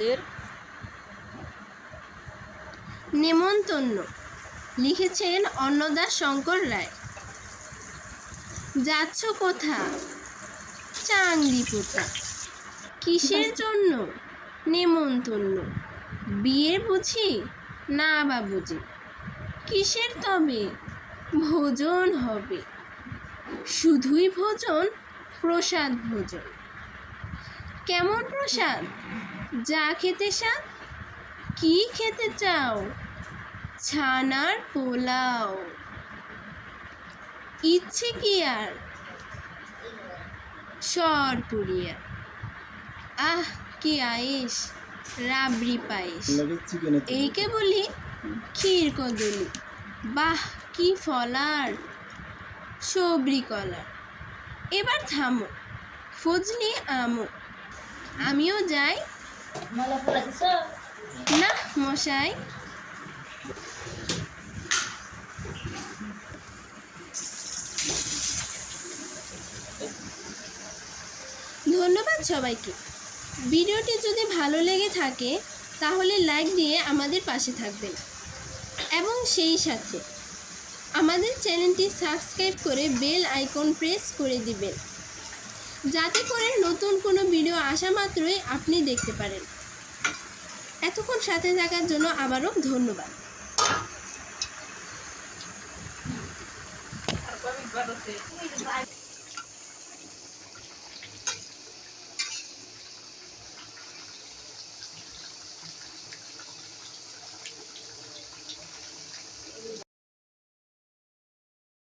আমাদের নেমন্তন্ন লিখেছেন অন্নদাস শঙ্কর রায়। যাচ্ছ কোথা? চাংলি পোতা কিসের জন্য নেমন্তন্ন? বিয়ে বুঝি? না বা বুঝি। কিসের তবে? ভোজন হবে। শুধুই ভোজন, প্রসাদ ভোজন। কেমন প্রসাদ? যা খেতে স্বাদ কি খেতে চাও? ছানার পোলাও। ইচ্ছে কি আর? সরপুরিয়া আহ, কি আয়েস রাবড়ি পায়েস এইকে বলি ক্ষীর কদলি। বাহ, কি ফলার, সবরি কলার। এবার থামো, ফজলি আমো। আমিও যাই না, মশাই। ধন্যবাদ সবাইকে। ভিডিওটি যদি ভালো লেগে থাকে, তাহলে লাইক দিয়ে আমাদের পাশে থাকবেন। এবং সেই সাথে আমাদের চ্যানেলটি সাবস্ক্রাইব করে বেল আইকন প্রেস করে দিবেন। যাতে করে নতুন কোনো ভিডিও আসা মাত্রই আপনি দেখতে পারেন। এতক্ষণ সাথে থাকার জন্য আবারও ধন্যবাদ। Thank বাড়ছে